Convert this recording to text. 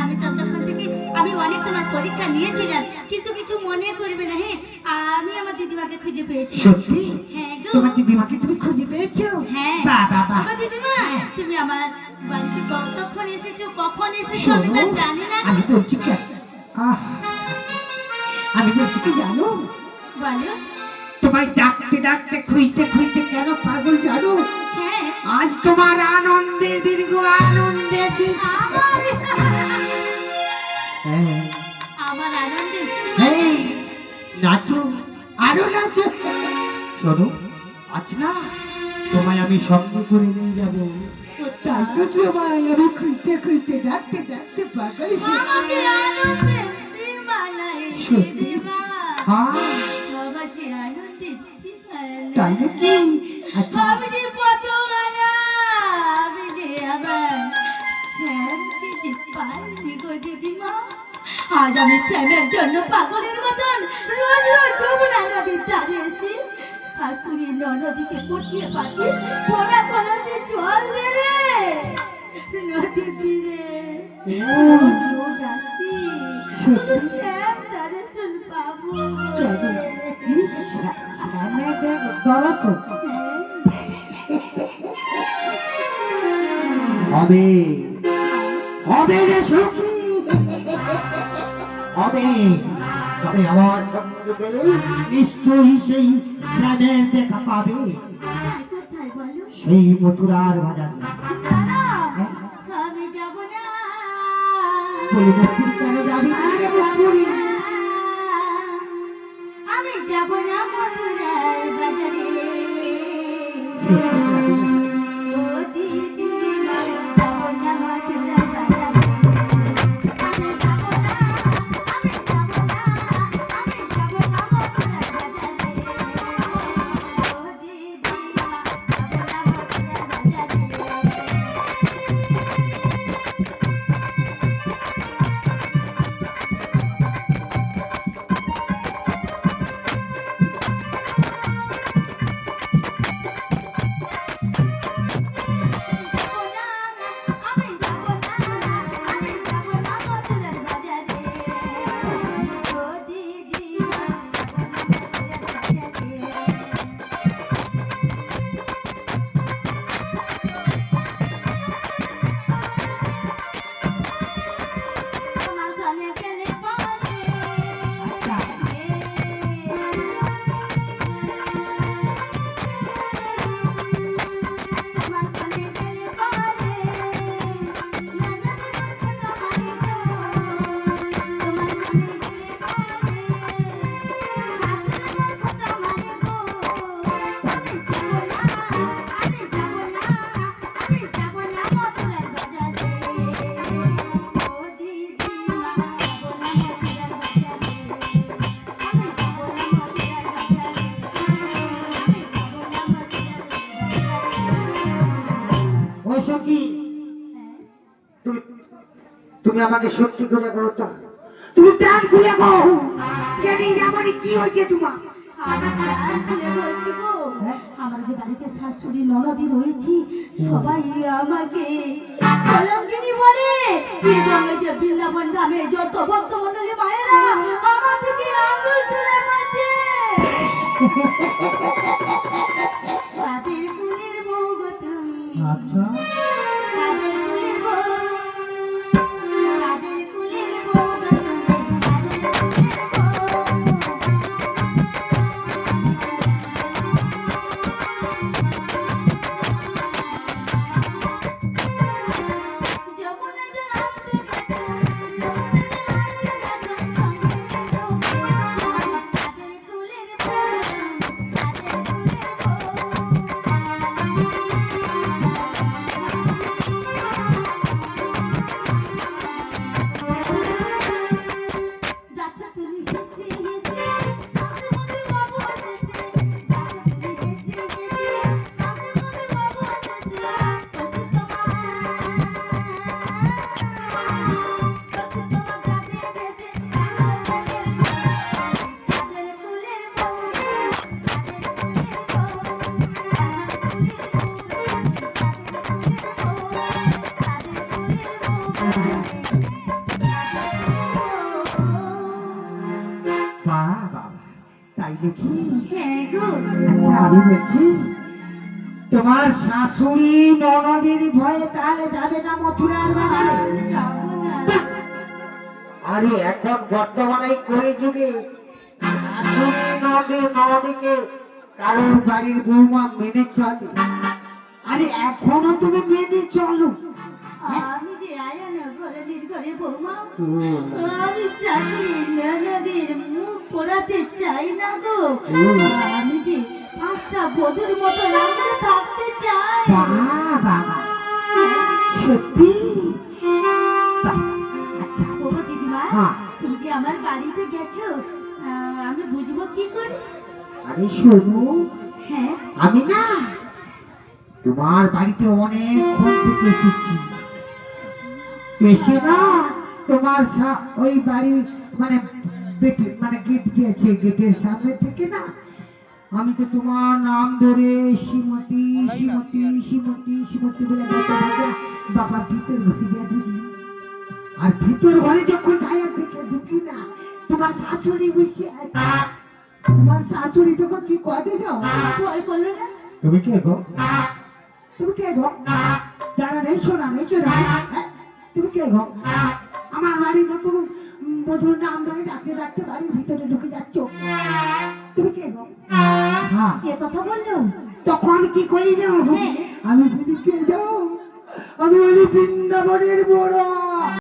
আমি ততক্ষণ থেকে আমি অনেক তোমার পরীক্ষা নিয়েছিলাম কিন্তু কিছু মনে করবে না হ্যাঁ? আমি আমার দিদিমাকে খুঁজে পেয়েছি সত্যি? হ্যাঁ তোমার দিদিমাকে তুমি খুঁজে পেয়েছ? হ্যাঁ। বাবা বাবা দিদিমা তুমি আমার বাড়িতে কতক্ষণ এসেছ কখন এসেছ আমি তা জানি না। আমি বলছি কি আমি বলছি কি জানো? বলো। তোমায় ডাকতে ডাকতে খুঁজতে খুঁজতে কেন পাগল জানো? হ্যাঁ। আজ তোমার আনন্দ শোনো আজ না তোমায় আমি সঙ্গে করে নিয়ে যাব। তাই তো তোমায় আমি খুঁজতে খুঁজতে ডাকতে ডাকতে পাগল হ্যাঁ তাই নাকি আচ্ছা। আজ আমি শ্যামের জন্য পাগলের মতন রোজ রোজ যমুনা নদীর ধারে এসে শাশুড়ি নদীকে পটিয়ে পাঠিয়ে পড়া করাতে জল তীরে। হ্যাঁ। হবে। হবে রে সখী। হবে। তবে আমার সঙ্গে গেলে নিশ্চয়ই সেই প্রাণের দেখা পাবে। সেই মথুরার বাজার? আমি যাব না মথুরার বাজারে। তুমি আমাকে সত্যি করে করো তো। তুমি প্রাণ খুলে গো জানি কি হয়েছে তোমার? আমি প্রাণ খুলে বলছি গো, হ্যাঁ? আমার যে বাড়িতে শাশুড়ি ননদি রয়েছি সবাই আমাকে কলঙ্কিনী বলে। বৃন্দাবন ধামে যত ভক্ত মন্ডলী মায়েরা আমার থেকে তুলে বলছি তোমার শাশুড়ি ননদের ভয়ে তাহলে যাবে না মথুরার বাজারে? যাব না আরে এখন বর্তমানে করে যুগে? শাশুড়ি নদী কারোর বাড়ির বৌমা মেনে চলে। আরে, এখনও তুমি মেনে চলো। আমি যে আয়ানা বৌমা আমি শাশুড়ি ননদের মুখ পোড়াতে চাই না গো। আমি যে পাঁচটা বধুর মতো রাখতে থাকতে চাই। বাবা সত্যি? বাহ, আচ্ছা। দিদিমা হ্যাঁ। তুমি যে আমার বাড়িতে গেছো? আমি বুঝব কি করে? আরে শোনো হ্যাঁ। আমি না তোমার বাড়িতে অনেকক্ষণ থেকে এসেছি। এসে না তোমার ওই বাড়ির মানে মানে গেট দিয়েছে গেটের সামনে থেকে না? আমি তো তোমার নাম ধরে শ্রীমতী শ্রীমতী শ্রীমতী শ্রীমতী বলে ডাকে ডাকে বাবা ভিতর ঘরে গিয়ে ঢুকি। আর ভিতর ঘরে যখন ঢুকি না তোমার শাশুড়ি তোমার শাশুড়ি তখন কি করে যাও? তুমি কে গো? তুমি কে গো? জানা নেই শোনা নেই তুমি কে গো আমার বাড়ি নতুন বধুর নাম ধরে ডাকতে ডাকতে বাড়ির ভিতরে ঢুকে যাচ্ছ। তুমি কে গো? হ্যাঁ। কে কথা বলল? তখন কি করি যাও। আমি বুঝি কে যাও। আমি বলি বৃন্দাবনের বড়